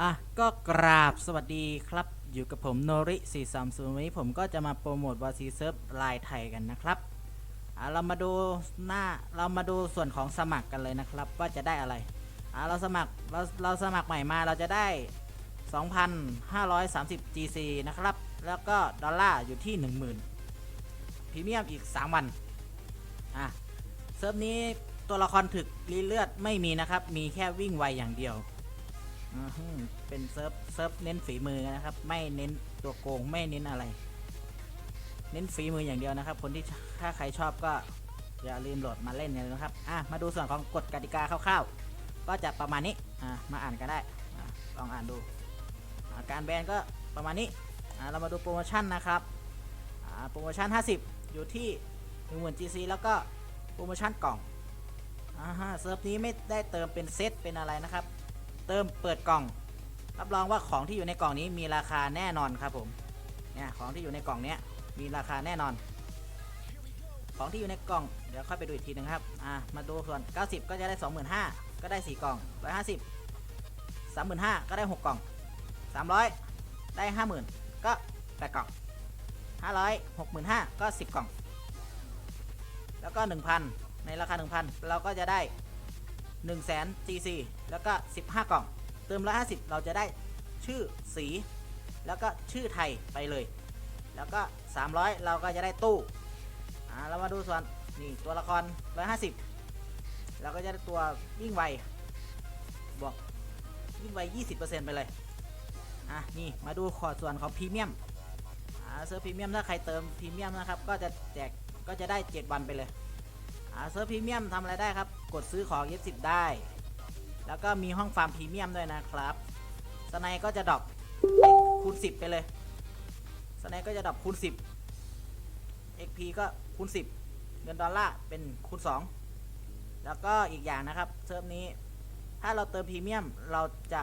อะก็กราบสวัสดีครับ อยู่กับผมโนริ430วันนี้ผมก็จะมาโปรโมทวาซีเซิร์ฟลายไทยกันนะครับอะเรามาดูหน้าเรามาดูส่วนของสมัครกันเลยนะครับ ว่าจะได้อะไรอะเราสมัครเราเราสมัครใหม่มาเราจะได้ 2,530 GC นะครับ แล้วก็ดอลลาร์อยู่ที่ 10,000พรีเมียมอีก 3 วันอะเซิร์ฟนี้ตัวละครถึกรีเลือดไม่มีนะครับ มีแค่วิ่งไวอย่างเดียว เป็นเซิร์ฟเซิร์ฟเน้นฝีมือนะครับ ไม่เน้นตัวโกงไม่เน้นอะไร เน้นฝีมืออย่างเดียวนะครับ คนที่ถ้าใครชอบก็อย่าลืมโหลดมาเล่นกันนะครับอะมาดูส่วนของกฎกติกาคร่าวๆ ก็จะประมาณนี้อะมาอ่านกันได้อะลองอ่านดูอะการแบนก็ประมาณนี้อะเรามาดูโปรโมชั่นนะครับอะโปรโมชั่น 50 อยู่ที่10,000 GC แล้วก็โปรโมชั่นกล่องอ่าฮะเซิร์ฟนี้ไม่ได้เติมเป็นเซตเป็นอะไรนะครับ เติมเปิดกล่อง รับรองว่าของที่อยู่ในกล่องนี้มีราคาแน่นอนครับผมเนี่ยของที่อยู่ในกล่องเนี้ยมีราคาแน่นอน ของที่อยู่ในกล่องเดี๋ยวค่อยไปดูอีกทีหนึงครับอ่ามาดูส่วน 90 ก็จะได้ 25,000 ก็ได้ 4 กล่อง 150 35,000 ก็ได้ 6 กล่อง 300 ได้ 50,000 ก็8กล่อง 500 65,000 ก็ 10 กล่อง แล้วก็ 1,000 ในราคา 1,000 เราก็จะได้ 1 0 0 0 0 0 GC แล้วก็ 15 กล่อง เติมละ50 เราจะได้ชื่อสี แล้วก็ชื่อไทยไปเลย แล้วก็ 300 เราก็จะได้ตู้อ่าเรามาดูส่วนนี่ตัวละคร 150 เราก็จะได้ตัววิ่งไวบวกวิ่งไว 20%ไปเลยอะนี่มาดูขอส่วนของพรีเมียมอ่าเซิร์ฟพรีเมียมถ้าใครเติมพรีเมียมนะครับก็จะแจกก็จะได้ 7 วันไปเลยอ่าเซิร์ฟพรีเมียมทำอะไรได้ครับ กดซื้อของ20ได้ แล้วก็มีห้องฟาร์มพรีเมียมด้วยนะครับสไนก็จะดรอปคูณ 10 ไปเลยสไนก็จะดรอปคูณ 10 XP ก็คูณ 10 เงินดอลลาร์เป็นคูณ 2 แล้วก็อีกอย่างนะครับเซิร์ฟนี้ ถ้าเราเติมพรีเมียมเราจะ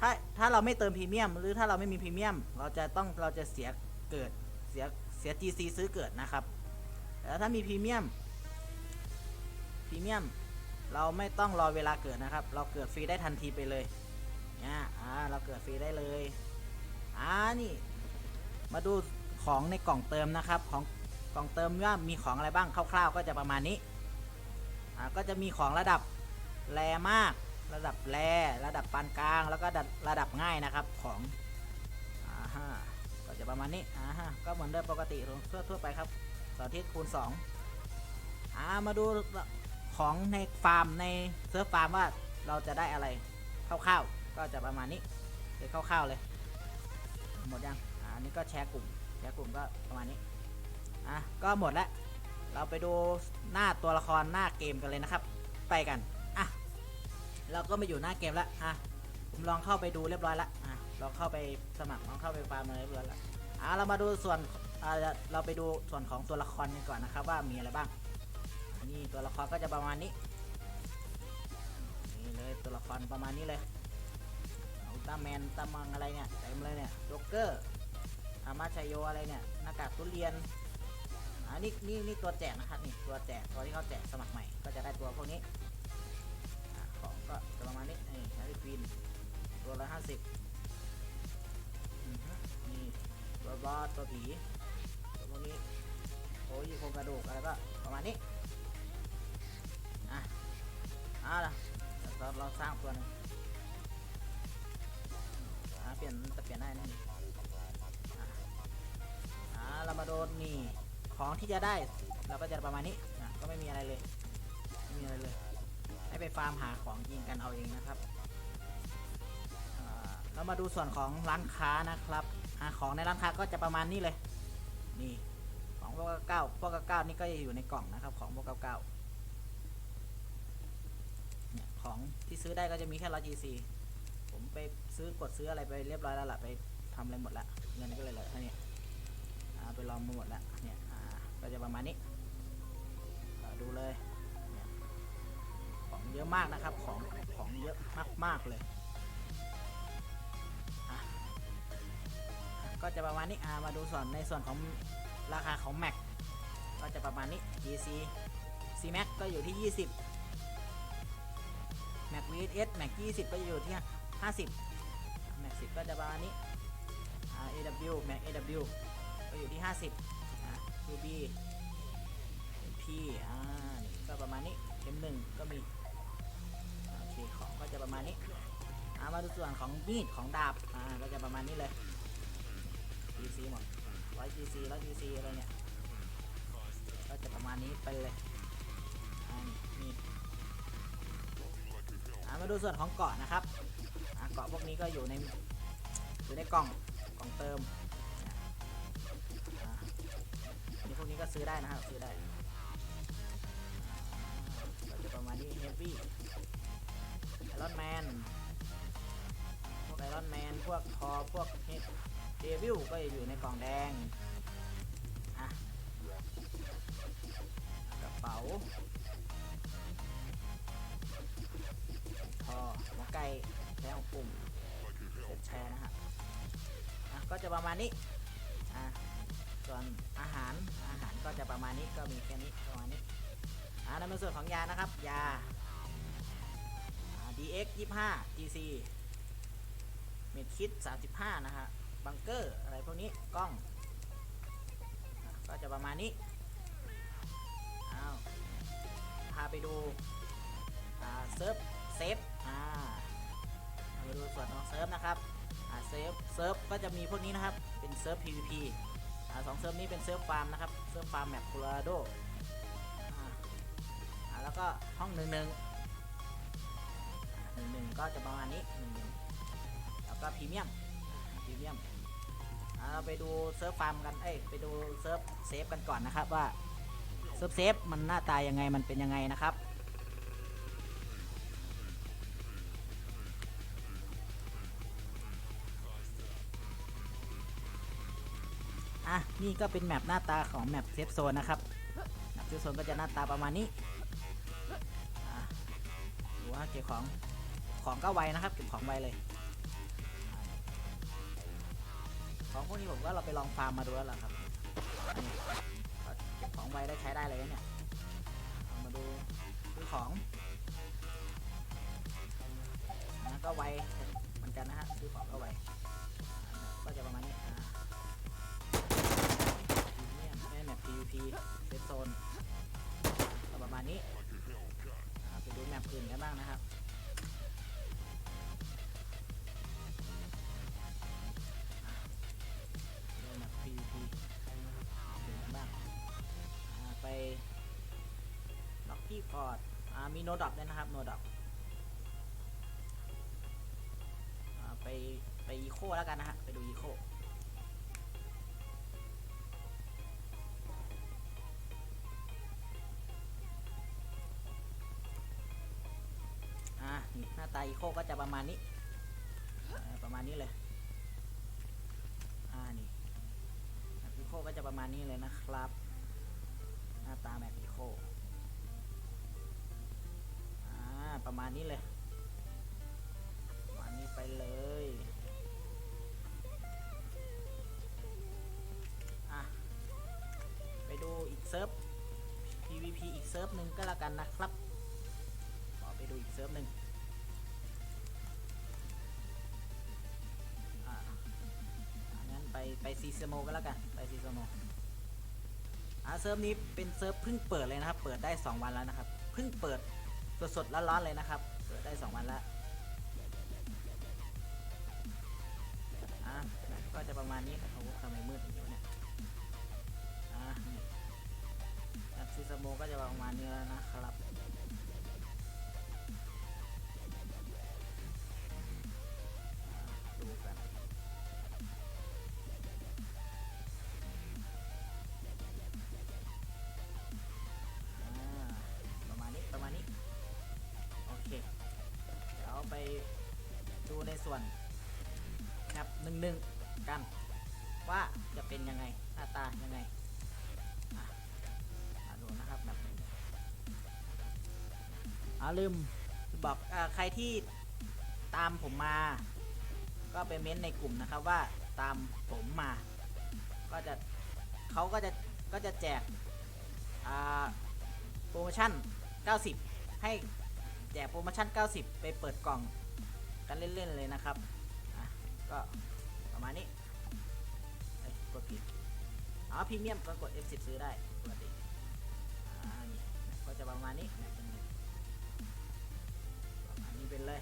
ถ้าถ้าเราไม่เติมพรีเมียม หรือถ้าเราไม่มีพรีเมียม เราจะต้องเราจะเสียเกิดเสียเสีย GC ซื้อเกิดนะครับแต่ถ้ามีพรีเมียมพรีเมียม เราไม่ต้องรอเวลาเกิดนะครับ เราเกิดฟรีได้ทันทีไปเลยเนี่ยอ่าเราเกิดฟรีได้เลยอ่านี่ มาดูของในกล่องเติมนะครับ ของกล่องเติมว่ามีของอะไรบ้างคร่าวๆ ก็จะประมาณนี้อ่าก็จะมีของระดับแรมาก ระดับแรระดับปานกลาง แล้วก็ระดับง่ายนะครับของอ่าฮะก็จะประมาณนี้อ่าฮะก็เหมือนเดิมปกติทั่วทั่วไปครับสาธิตคูณ2อ่ามาดู ของในฟาร์มในเซิร์ฟฟาร์มว่าเราจะได้อะไรคร่าวๆก็จะประมาณนี้เลยคร่าวๆเลยหมดยังอันนี้ก็แชร์กลุ่มแชร์กลุ่มก็ประมาณนี้อะก็หมดแล้วเราไปดูหน้าตัวละครหน้าเกมกันเลยนะครับ ไปกันอะเราก็มาอยู่หน้าเกมแล้วอะผมลองเข้าไปดูเรียบร้อยแล้วอะลองเข้าไปสมัครลองเข้าไปฟาร์มมาเรียบร้อยแล้วอะเรามาดูส่วนอ่าเราไปดูส่วนของตัวละครกันก่อนนะครับว่ามีอะไรบ้าง นี่ตัวละครก็จะประมาณนี้ นี่เลยตัวละครประมาณนี้เลยอุลตร้าแมนตามังอะไรเนี่ยเต็มเลยเนี่ยโจ๊กเกอร์อามาชัยโยอะไรเนี่ยหน้ากากทุเรียนอ่านี่นี่นี่ตัวแจกนะครับนี่ตัวแจกตัวที่เขาแจกสมัครใหม่ก็จะได้ตัวพวกนี้ของก็จะประมาณนี้นี่แฮร์รี่ควีนตัวละห้าสิบนี่ตัวบอสตัวผีตัวพวกนี้โอ้ยโครงกระดูกอะไรก็ประมาณนี้ เอาล่ะเราเราสร้างตัวนึงอะเปลี่ยนจะเปลี่ยนได้นะี่อะอะเรามาโดนนี่ของที่จะได้เราก็จะประมาณนี้อะก็ไม่มีอะไรเลยไม่มีอะไรเลย ให้ไปฟาร์มหาของยิงกันเอาเองนะครับเรามาดูส่วนของร้านค้านะครับอของในร้านค้าก็จะประมาณนี้เลย นี่ของพวกเก้าพวกเก้านี่ก็จะอยู่ในกล่องนะครับ ของพวกเก้าเก้า ของที่ซื้อได้ก็จะมีแค่ร้อย GC ผมไปซื้อกดซื้ออะไรไปเรียบร้อยแล้วล่ะไปทำอะไรหมดละเงินก็เลยเหลือเท่านี้อ่าไปลองมาหมดละเนี่ยก็จะประมาณนี้ดูเลยเยของเยอะมากนะครับของของเยอะมากๆเลยก็จะประมาณนี้อ่ามาดูส่วนในส่วนของราคาของ Mac ก็จะประมาณนี้ GC C Max ก็อยู่ที่ 20 แม็ก VS แม็ก20ก็จะอยู่ที่50 60ก็จะประมาณนี้อ่า AW Mac AW ก็อยู่ที่ 50อ่า QB P อ่านี่ก็ประมาณนี้เข็มหนึ่งก็มี โอเค ของก็จะประมาณนี้อ่ามาดูส่วนของมีดของดาบ อ่า ก็จะประมาณนี้เลย GC หมด100 GC 100 GC อะไรเนี่ย ก็จะประมาณนี้ไปเลย มาดูส่วนของเกาะนะครับเกาะพวกนี้ก็อยู่ในอยู่ในกล่องกล่องเติมอ่านี่พวกนี้ก็ซื้อได้นะครับซื้อได้ก็จะประมาณนี้เฮฟวี่ไอรอนแมนพวกไอรอนแมนพวกทอพวกเฮดเดวิลก็จะอยู่ในกล่องแดงอะกระเป๋า พอหัวไก่แล้วปุ่มเซ็ตแชร์นะฮะอะก็จะประมาณนี้อะส่วนอาหารอาหารก็จะประมาณนี้ก็มีแค่นี้ประมาณนี้อะในส่วนของยานะครับยาอ่า DX 25 GC เม็ดคิด 35 นะฮะบังเกอร์อะไรพวกนี้กล้องอก็จะประมาณนี้อ้าวพาไปดูเซิร์ฟเซฟ อ่าเอาไปดูส่วนของเซิร์ฟนะครับอ่าเซิร์ฟเซิร์ฟก็จะมีพวกนี้นะครับ เป็นเซิร์ฟ PVP อ่าสองเซิร์ฟนี้เป็นเซิร์ฟฟาร์มนะครับ เซิร์ฟฟาร์มแมปโคโลราโดอ่าแล้วก็ห้องหนึ่งหนึ่งหนึ่งหนึ่งก็จะประมาณนี้หนึ่งหนึ่งแล้วก็พรีเมียมพรีเมียมเราไปดูเซิร์ฟฟาร์มกัน เอ้ย ไปดูเซิร์ฟเซฟกันก่อนนะครับว่าเซิฟเซฟมันหน้าตายังไง มันเป็นยังไงนะครับ อะนี่ก็เป็นแมปหน้าตาของแมปเซฟโซนนะครับแมปเซฟโซนก็จะหน้าตาประมาณนี้ดูว่าเก็บของของก็ไวนะครับเก็บของไวเลย ของพวกนี้ผมว่าเราไปลองฟาร์มมาดูแล้วล่ะครับนนเก็บของไวได้ใช้ได้เลยเนี่ยมาดูซื้อของนะก็ไวเหมือนกันนะฮะซื้อของก็ไว อกกี้พอร์ตอ่ามีโนดับด้วยนะครับโนดับอ่าไปไปอีโคแล้วกันนะฮะไปดูอีโคอ่หน้าตาอีโคก็จะประมาณนี้ประมาณนี้เลยอ่านี่อีโคก็จะประมาณนี้เลยนะครับ หน้าตาแบบอีโค ประมาณนี้เลยประมาณนี้ไปเลยอะไปดูอีกเซิร์ฟ PVP อีกเซิร์ฟหนึ่งก็แล้วกันนะครับขอไปดูอีกเซิร์ฟหนึ่งงั้นไปไปซีซโมก็แล้วกันไปซีซโมอ่าเซิร์ฟนี้เป็นเซิร์ฟเพิ่งเปิดเลยนะครับ เปิดได้ 2 วันแล้วนะครับ เพิ่งเปิด สดๆร้อนๆเลยนะครับเปิดได้2วันแล้วอะก็จะประมาณนี้ครับ ในส่วนแมปหนึ่งหนึ่งกันว่าจะเป็นยังไงหน้าตายังไงมาดูนะครับแมปหนึ่งอ่าลืมบอกอใครที่ตามผมมา ก็ไปเม้นต์ในกลุ่มนะครับว่าตามผมมา ก็จะเขาก็จะก็จะแจกโปรโมชั่น 90 ให้แจกโปรโมชั่น 90 ไปเปิดกล่อง กันเล่นๆเลยนะครับก็ประมาณนี้กดผิดอ๋อพรีเมียมก็กด F10 ซื้อได้ปกติก็จะประมาณนี้ประมาณนี้เป็นเลย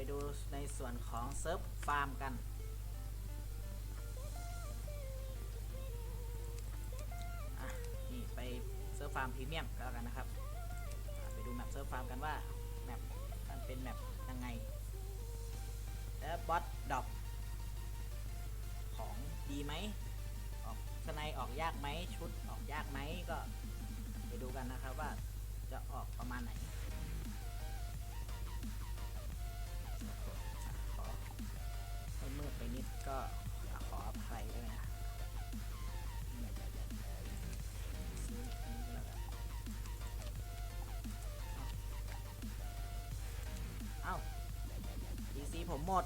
ไปดูในส่วนของเซิร์ฟฟาร์มกัน นี่ไปเซิร์ฟฟาร์มพรีเมียมก็แล้วกันนะครับ ไปดูแมปเซิร์ฟฟาร์มกันว่าแมปมันเป็นแมปยังไง และบอสดอกของดีไหมออกสไนออกยากไหมชุดออกยากไหมก็ไปดูกันนะครับว่าจะออกประมาณไหน มืดไปนิดก็ขออภัยด้วยนะซื้ออันนี้ก็แล้วกันเอ้าดีซีผมหมด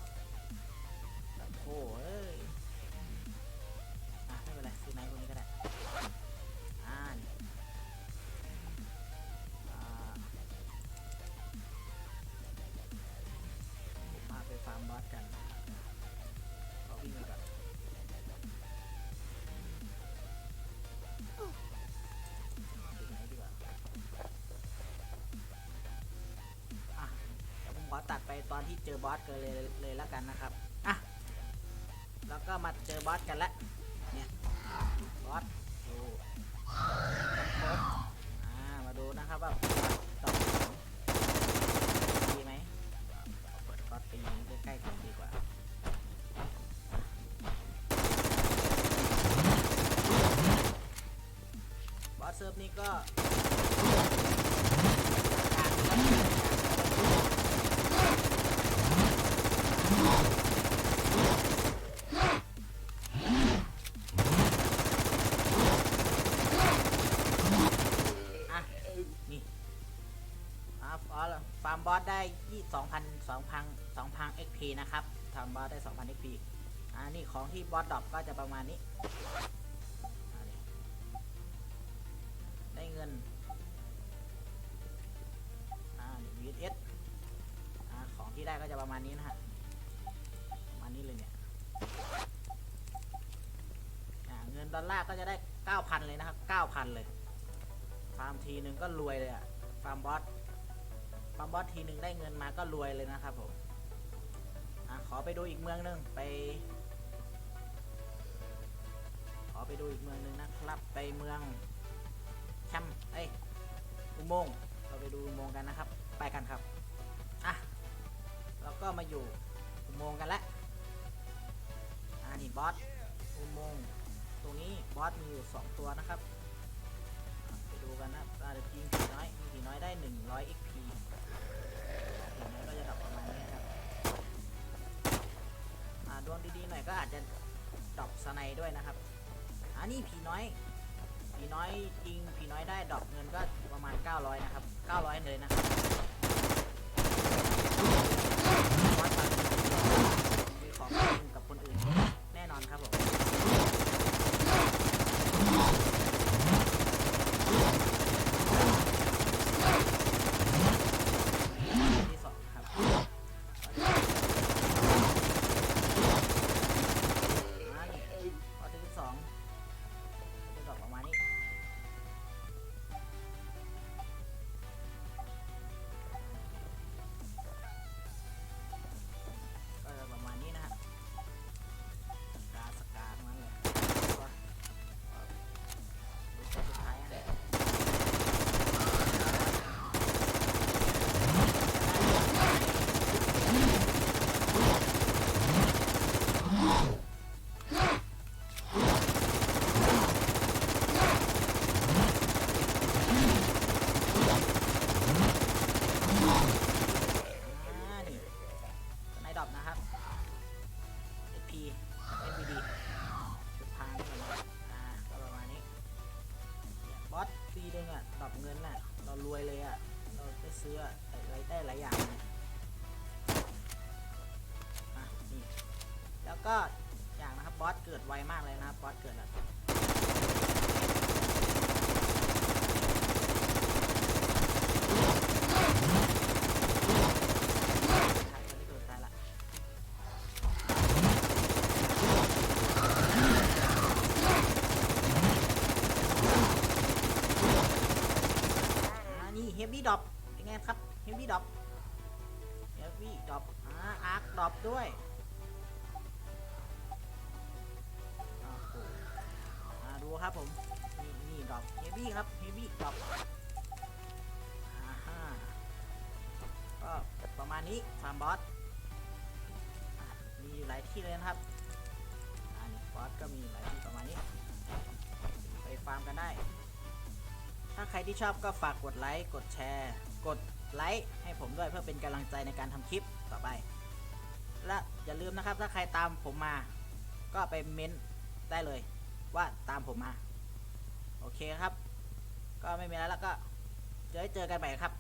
ตอนที่เจอบอสกันเลยเลยแล้วกันนะครับอะแล้วก็มาเจอบอสกันละเนี่ยบอสดูอ่ามาดูนะครับว่าต่อดีไหมเปิดก๊อตไปยิงใกล้ๆกันดีกว่าบอสเซิร์ฟนี่ก็ อสได้ยี่สองพันสองพันสองพัน XP นะครับทำบอสได้สองพัน XP อ่านี่ของที่บอสดรอปก็จะประมาณนี้ ได้เงิน อ่านี่ VS อ่า ของที่ได้ก็จะประมาณนี้นะฮะ ประมาณนี้เลยเนี่ย อ่า เงินดอลลาร์ก็จะได้9,000เลยนะครับ9,000เลย ฟาร์มทีนึงก็รวยเลยอะฟาร์มบอส ฟาร์มบอสทีหนึ่งได้เงินมาก็รวยเลยนะครับผมอะขอไปดูอีกเมืองหนึ่งไป ขอไปดูอีกเมืองหนึ่งนะครับ ไปเมืองแคมเอ้ยอุโมงค์เราไปดูอุโมงค์กันนะครับ ไปกันครับอะเราก็มาอยู่อุโมงค์กันแล้วอ่านี่บอสอุโมงค์ตรงนี้บอสมีอยู่สองตัวนะครับ ไปดูกันนะครับอ่าเดี๋ยวยิงผีน้อยยิงผีน้อยได้ 100 XP ดวงดีๆหน่อยก็อาจจะดรอปสไนด์ด้วยนะครับอันนี้ผีน้อย ผีน้อยยิงผีน้อยได้ดรอปเงินก็ประมาณ 900 นะครับ 900 เลยนะครับ วยเลยอะ เราได้ซื้ออะไรได้หลายอย่างอะนี่แล้วก็อย่างนะครับบอสเกิดไวมากเลยนะครับบอสเกิดแล้ว ครับผมนี่นี่ดรอปเฮฟวี่ครับเฮฟวี่ดรอปก็ประมาณนี้ฟาร์มบอสมีอยู่หลายที่เลยนะครับอ่านี่บอสก็มีหลายที่ประมาณนี้ ไปฟาร์มกันได้ ถ้าใครที่ชอบก็ฝากกดไลค์กดแชร์ กดไลค์ให้ผมด้วยเพื่อเป็นกำลังใจในการทำคลิปต่อไป และอย่าลืมนะครับถ้าใครตามผมมา ก็ไปเม้นต์ได้เลย ว่าตามผมมา โอเคครับ ก็ไม่มีแล้วแล้วก็จะได้เจอกันใหม่ครับ